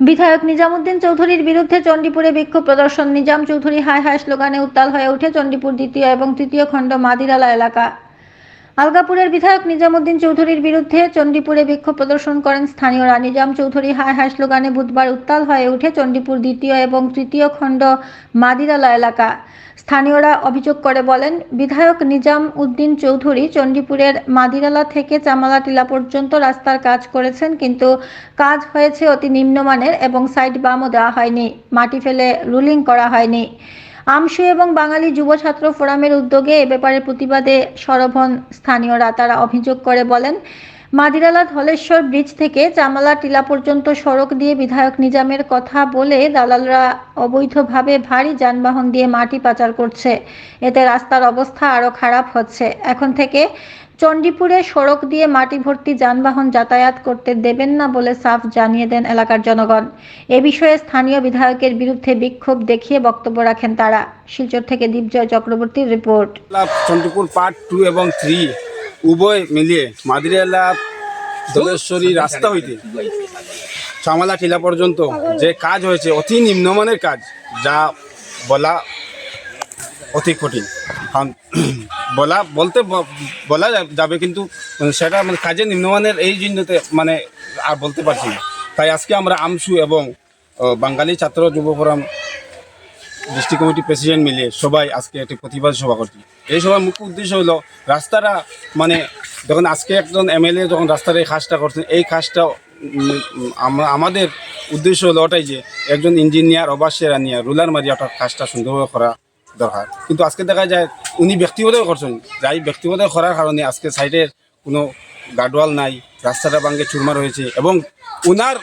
বিধায়ক নিজামুদ্দিন চৌধুরীর বিরুদ্ধে চণ্ডীপুরে বিক্ষোভ প্রদর্শন। নিজাম চৌধুরী হায় হায় স্লোগানে উত্তাল হয়ে ওঠে চণ্ডীপুর দ্বিতীয় এবং তৃতীয় খণ্ড মাদিরালা এলাকা। আলগাপুরের বিধায়ক নিজামুদ্দিন চৌধুরীর বিরুদ্ধে চণ্ডীপুরে বিক্ষোভ প্রদর্শন করেন স্থানীয়রা নিজাম চৌধুরী। হায় হায় স্লোগানে বুধবার উত্তাল হয়ে উঠে চণ্ডীপুর দ্বিতীয় এবং তৃতীয় খণ্ড মাদিরালা এলাকা। স্থানীয়রা অভিযোগ করে বলেন, বিধায়ক নিজাম উদ্দিন চৌধুরী চণ্ডীপুরের মাদিরালা থেকে চামালা টিলা পর্যন্ত রাস্তার কাজ করেছেন, কিন্তু কাজ হয়েছে অতি নিম্নমানের এবং সাইড বামও দেওয়া হয়নি। মাটি ফেলে রুলিং করা হয়নি। আমশু এবং বাঙালি যুব ছাত্র ফোরামের উদ্যোগে এ ব্যাপারে প্রতিবাদে সরব হন স্থানীয়রা। তারা অভিযোগ করে বলেন মাদিরালা ধলেশ্বর ব্রিজ থেকে চামালা টিলা পর্যন্ত সড়ক দিয়ে বিধায়ক নিজামের কথা বলে দালালরা অবৈধভাবে ভারী যানবাহন দিয়ে মাটি পাচার করছে। এতে রাস্তার অবস্থা আরও খারাপ হচ্ছে। এখন থেকে চণ্ডীপুরে সড়ক দিয়ে মাটি ভর্তি যানবাহন যাতায়াত করতে দেবেন না বলে সাফ জানিয়ে দেন এলাকার জনগণ। এ বিষয়ে স্থানীয় বিধায়কের বিরুদ্ধে বিক্ষোভ দেখিয়ে বক্তব্য রাখেন তারা। শিলচর থেকে দীপজয় চক্রবর্তীর রিপোর্ট। চন্দ্রপুর পার্ট টু এবং থ্রি উভয় মিলিয়ে মাদিরালা দলেশ্বরী রাস্তা হইতে চামালা টিলা পর্যন্ত যে কাজ হয়েছে, অতি নিম্নমানের কাজ, যা বলা অতি কঠিন। বলা, বলতে বলা যাবে কিন্তু সেটা মানে কাজে নিম্নমানের এই জন্যতে মানে আর বলতে পারছি না। তাই আজকে আমরা আমসু এবং বাঙালি ছাত্র যুব ফোরাম ডিস্ট্রিক্ট কমিটি প্রেসিডেন্ট মিলে সবাই আজকে একটি প্রতিবাদ সভা করছি। এই সভার মুখ্য উদ্দেশ্য হলো, রাস্তাটা মানে যখন আজকে একজন এমএলএ যখন রাস্তার এই কাজটা করছেন, এই কাজটা আমাদের উদ্দেশ্য হলো ওটাই যে, একজন ইঞ্জিনিয়ার অবাসের আনিয়া রুলার মারিয়া ওটা কাজটা সুন্দরভাবে করা দরকার। কিন্তু আজকে দেখা যায় উনি ব্যক্তিগত করছেন। যাই ব্যক্তিগত করার কারণে আজকে সাইডের কোনো গার্ডওয়াল নাই রাস্তাটা ভাঙ্গে চুরমার হয়েছে এবং উনার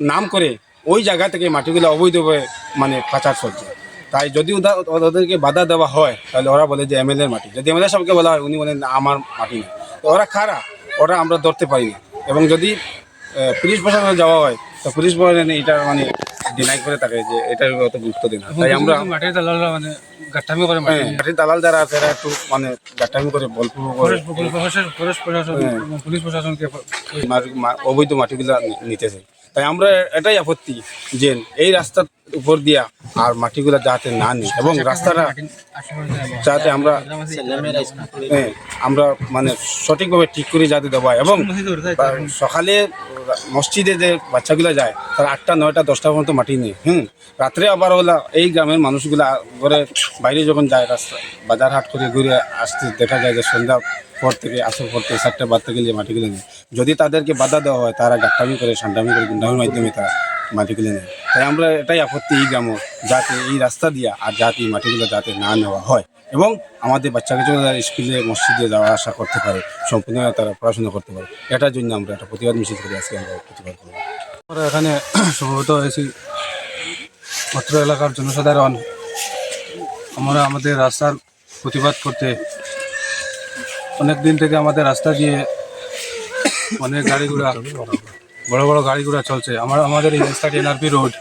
নাম করে ওই জায়গা থেকে মাটিগুলো অবৈধভাবে মানে পাচার চলছে। তাই যদি ওদা- ওদেরকে বাধা দেওয়া হয় তাহলে ওরা বলে যে এমএলএ মাটি। যদি এমএলএ সবকে বলা হয় উনি বলেন "না, আমার মাটি না ওরা খারা ওরা আমরা ধরতে পারি না। এবং যদি পুলিশ প্রশাসনে যাওয়া হয় তো পুলিশ প্রশাসন এটা মানে ডিনাই করে থাকে যে এটার অত গুরুত্ব দিন তাই আমরা মাটির দালালরা মানে গাট্টামি করে হ্যাঁ, মাটির দালাল যারা আছে এরা একটু মানে গাটামি করে প্রশাসন এবং পুলিশ প্রশাসনকে অবৈধ মাটিগুলা নিতেছে। তাই আমরা এটাই আপত্তি যে এই রাস্তার উপর দিয়া আর মাটিগুলা যাতে না নিই। এবং রাস্তাটা যাতে আমরা হ্যাঁ, আমরা মানে সঠিকভাবে ঠিক করে যাতে দেওয়া এবং সকালে মসজিদে যে বাচ্চাগুলো যায় তারা আটটা নয়টা দশটা পর্যন্ত মাটি নেই হুম রাত্রে আবার হলো এই গ্রামের মানুষগুলা ঘরে বাইরে যখন যায় রাস্তা বাজার হাট করে ঘুরে আসতে দেখা যায় যে সন্ধ্যা পর থেকে আসর পর থেকে চারটে বাদ থেকে যে মাটিগুলো নেয়। যদি তাদেরকে বাধা দেওয়া হয় তারা গাট্টামি করে সান্ডামি করে গুন্ডামির মাধ্যমে তারা মাটিগুলো নেয়। তাই আমরা এটাই আপত্তি এই গ্রামও যাতে এই রাস্তা দিয়া আর যাতে এই মাটিগুলো যাতে না নেওয়া হয়। এবং আমাদের বাচ্চা কাচ্চা স্কুলে, মসজিদে যাওয়া আসা করতে পারে, সম্পূর্ণ তারা পড়াশোনা করতে পারে, এটার জন্য আমরা একটা প্রতিবাদ মিছিল করে আজকে আমরা প্রতিবাদ করব আমরা এখানে সম্ভবত হয়েছি। অত্র এলাকার জনসাধারণ, আমরা আমাদের রাস্তার প্রতিবাদ করতে অনেক দিন থেকে আমাদের রাস্তা দিয়ে অনেক গাড়িগুড়া বড় বড় গাড়িগুড়া চলছে। আমার আমাদের এই রাস্তাটি এনআরপি রোড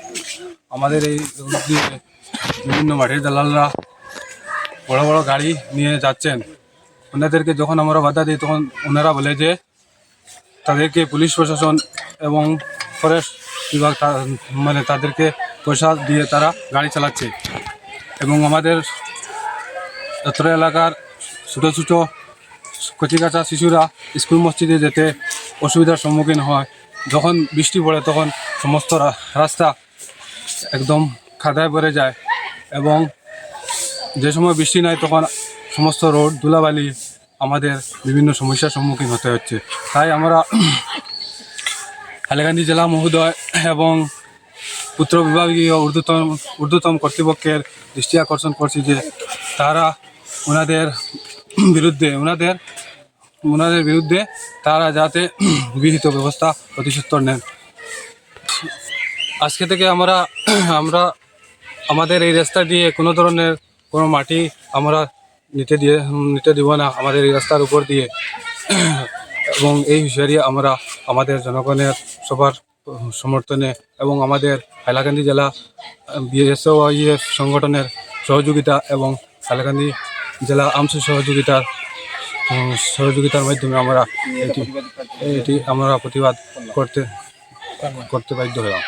আমাদের এই রোড দিয়ে বিভিন্ন মাঠের দালালরা বড় বড় গাড়ি নিয়ে যাচ্ছেন। ওনাদেরকে যখন আমরা বাধা দিই, তখন ওনারা বলে যে, তাদেরকে পুলিশ প্রশাসন এবং ফরেস্ট বিভাগ মানে তাদেরকে পয়সা দিয়ে তারা গাড়ি চালাচ্ছে। এবং আমাদের অত্র এলাকার ছোটো ছোটো কচিকাচা শিশুরা স্কুল মসজিদে যেতে অসুবিধার সম্মুখীন হয়। যখন বৃষ্টি পড়ে তখন সমস্ত রাস্তা একদম খাদায় পড়ে যায় এবং যে সময় বৃষ্টি নাই তখন সমস্ত রোড ধুলাবালি আমাদের বিভিন্ন সমস্যার সম্মুখীন হতে হচ্ছে। তাই আমরা হাইলাকান্দি জেলা মহোদয় এবং উত্তর বিভাগীয় ঊর্ধ্বতম ঊর্ধ্বতম কর্তৃপক্ষের দৃষ্টি আকর্ষণ করছি যে তারা ওনাদের বিরুদ্ধে ওনাদের ওনাদের বিরুদ্ধে তারা যাতে বিহিত ব্যবস্থা প্রতিসত্তর নেন। আজকে থেকে আমরা আমরা আমাদের এই রাস্তা দিয়ে কোনো ধরনের কোনো মাটি আমরা নিতে দিয়ে, নিতে দিব না। আমাদের এই রাস্তার উপর দিয়ে। এবং এই হুঁশিয়ারি আমরা আমাদের জনগণের সবার সমর্থনে এবং আমাদের হাইলাকান্দি জেলা বিএসওআইএফ সংগঠনের সহযোগিতা এবং হাইলাকান্দি জেলা আমসু সহযোগিতার সহযোগিতার মাধ্যমে আমরা এটি এটি আমরা প্রতিবাদ করতে করতে বাধ্য হওয়া